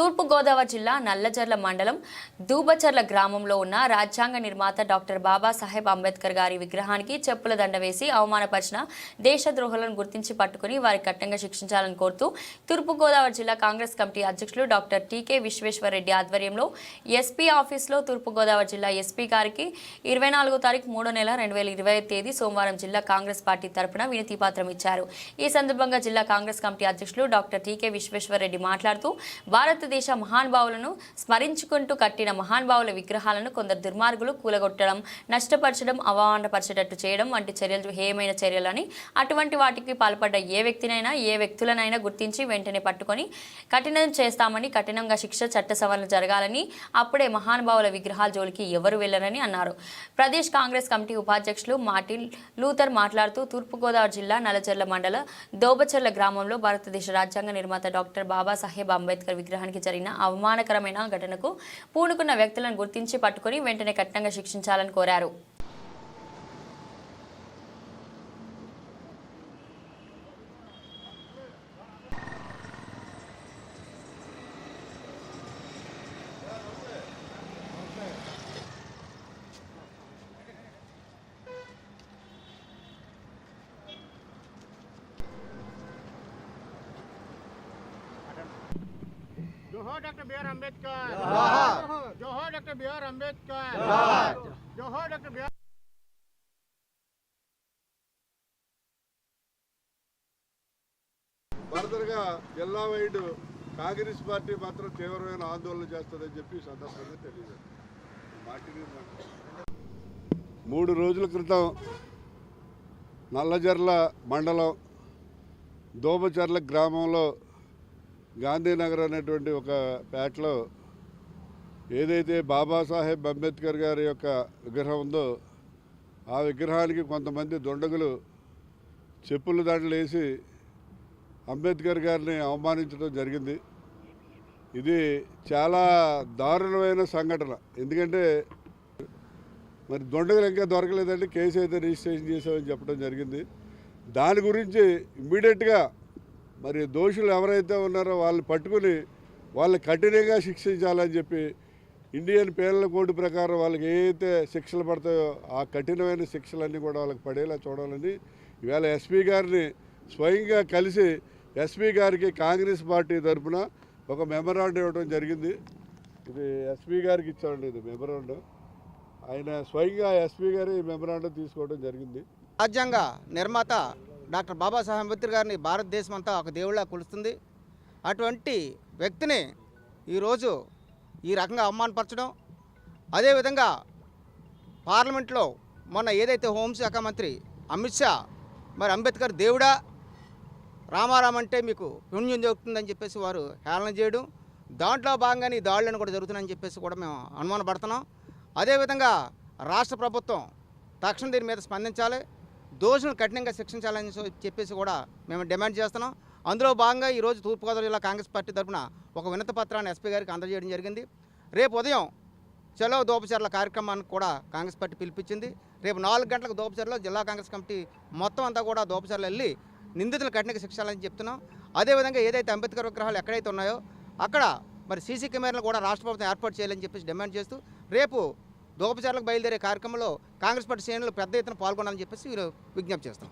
తూర్పుగోదావరి జిల్లా నల్లజర్ల మండలం దూబచర్ల గ్రామంలో ఉన్న రాజ్యాంగ నిర్మాత డాక్టర్ బాబాసాహెబ్ అంబేద్కర్ గారి విగ్రహానికి చెప్పుల దండ వేసి అవమానపరిచిన దేశద్రోహులను గుర్తించి పట్టుకుని వారి కట్టంగా శిక్షించాలని కోరుతూ తూర్పుగోదావరి జిల్లా కాంగ్రెస్ కమిటీ అధ్యక్షులు డాక్టర్ టీకే విశ్వేశ్వరరెడ్డి ఆధ్వర్యంలో ఎస్పీ ఆఫీస్లో తూర్పుగోదావరి జిల్లా ఎస్పీ గారికి ఇరవై నాలుగో తారీఖు మూడో నెల రెండు వేల ఇరవై తేదీ సోమవారం జిల్లా కాంగ్రెస్ పార్టీ తరపున వినతిపాత్రం ఇచ్చారు. ఈ సందర్భంగా జిల్లా కాంగ్రెస్ కమిటీ అధ్యక్షులు డాక్టర్ టీకే విశ్వేశ్వరరెడ్డి మాట్లాడుతూ భారత భారతదేశ మహానుభావులను స్మరించుకుంటూ కట్టిన మహానుభావుల విగ్రహాలను కొందరు దుర్మార్గులు కూలగొట్టడం నష్టపరచడం అవమానపరచేటట్టు చేయడం వంటి చర్యలు హేయమైన చర్యలని అటువంటి వాటికి పాల్పడ్డ ఏ వ్యక్తినైనా ఏ వ్యక్తులనైనా గుర్తించి వెంటనే పట్టుకొని కఠినం చేస్తామని కఠినంగా శిక్ష చట్ట సవరణ జరగాలని అప్పుడే మహానుభావుల విగ్రహాల జోలికి ఎవరు వెళ్ళరని అన్నారు. ప్రదేశ్ కాంగ్రెస్ కమిటీ ఉపాధ్యక్షులు మార్టిన్ లూథర్ మాట్లాడుతూ తూర్పుగోదావరి జిల్లా నలచర్ల మండల దోబచర్ల గ్రామంలో భారతదేశ రాజ్యాంగ నిర్మాత డాక్టర్ బాబాసాహెబ్ అంబేద్కర్ విగ్రహానికి జరిగిన అవమానకరమైన ఘటనకు పూనుకున్న వ్యక్తులను గుర్తించి పట్టుకుని వెంటనే కఠినంగా శిక్షించాలని కోరారు. జోహో డాక్టర్ బిఆర్ అంబేద్కర్. జోహో డాక్టర్ బిఆర్ అంబేద్కర్. జోహో డాక్టర్ బిఆర్ జిల్లా వైడ్ కాంగ్రెస్ పార్టీ మాత్రం తీవ్రమైన ఆందోళన చేస్తుందని చెప్పి సందర్భంగా తెలియదు మూడు రోజుల క్రితం నల్లజర్ల మండలం దోబచర్ల గ్రామంలో గాంధీనగర్ అనేటువంటి ఒక పేటలో ఏదైతే బాబాసాహెబ్ అంబేద్కర్ గారి యొక్క విగ్రహం ఉందో ఆ విగ్రహానికి కొంతమంది దొండగులు చెప్పులు దాంట్లో వేసి అంబేద్కర్ గారిని అవమానించడం జరిగింది. ఇది చాలా దారుణమైన సంఘటన. ఎందుకంటే మరి దొండగలు ఇంకా దొరకలేదంటే కేసు అయితే రిజిస్ట్రేషన్ చేసామని చెప్పడం జరిగింది. దాని గురించి ఇమ్మీడియట్గా మరి దోషులు ఎవరైతే ఉన్నారో వాళ్ళు పట్టుకుని వాళ్ళు కఠినంగా శిక్షించాలని చెప్పి ఇండియన్ పేర్ల కోడ్ ప్రకారం వాళ్ళకి ఏదైతే శిక్షలు పడతాయో ఆ కఠినమైన శిక్షలన్నీ కూడా వాళ్ళకి పడేలా చూడాలని ఇవాళ ఎస్పీ గారిని స్వయంగా కలిసి ఎస్పీ గారికి కాంగ్రెస్ పార్టీ తరఫున ఒక మెమరాండం ఇవ్వడం జరిగింది. ఇది ఎస్పీ గారికి ఇచ్చామండి ఇది మెమరాండం. ఆయన స్వయంగా ఎస్పీ గారి మెమరాండం తీసుకోవడం జరిగింది. రాజ్యాంగ నిర్మాత డాక్టర్ బాబాసాహెబ్ అంబేద్కర్ గారిని భారతదేశం అంతా ఒక దేవుళ్ళ కొలుస్తుంది. అటువంటి వ్యక్తిని ఈరోజు ఈ రకంగా అవమానపరచడం అదేవిధంగా పార్లమెంట్లో మొన్న ఏదైతే హోంశాఖ మంత్రి అమిత్ షా మరి అంబేద్కర్ దేవుడా రామారాం అంటే మీకు పుణ్యం జరుగుతుందని చెప్పేసి వారు హేళన చేయడం దాంట్లో భాగంగానే ఈ దాడులను కూడా జరుగుతున్నాయని చెప్పేసి కూడా మేము అనుమానపడుతున్నాం. అదేవిధంగా రాష్ట్ర ప్రభుత్వం తక్షణం దీని మీద స్పందించాలి. దోషులను కఠినంగా శిక్షించాలని చెప్పేసి కూడా మేము డిమాండ్ చేస్తున్నాం. అందులో భాగంగా ఈరోజు తూర్పుగోదావరి జిల్లా కాంగ్రెస్ పార్టీ తరఫున ఒక వినతి పత్రాన్ని ఎస్పీ గారికి అందజేయడం జరిగింది. రేపు ఉదయం చలో దోపచర్ల కార్యక్రమానికి కూడా కాంగ్రెస్ పార్టీ పిలిపించింది. రేపు నాలుగు గంటలకు దోపచర్లో జిల్లా కాంగ్రెస్ కమిటీ మొత్తం అంతా కూడా దోపచర్లు వెళ్ళి నిందితులు కఠినంగా శిక్షాలని చెప్తున్నాం. అదేవిధంగా ఏదైతే అంబేద్కర్ విగ్రహాలు ఎక్కడైతే ఉన్నాయో అక్కడ మరి సీసీ కెమెరాలు కూడా రాష్ట్ర ప్రభుత్వం ఏర్పాటు చేయాలని చెప్పేసి డిమాండ్ చేస్తూ రేపు దోపచారులకు బయలుదేరే కార్యక్రమంలో కాంగ్రెస్ పార్టీ శ్రేణులు పెద్ద ఎత్తున పాల్గొనాలని చెప్పేసి వీరు విజ్ఞప్తి చేస్తాం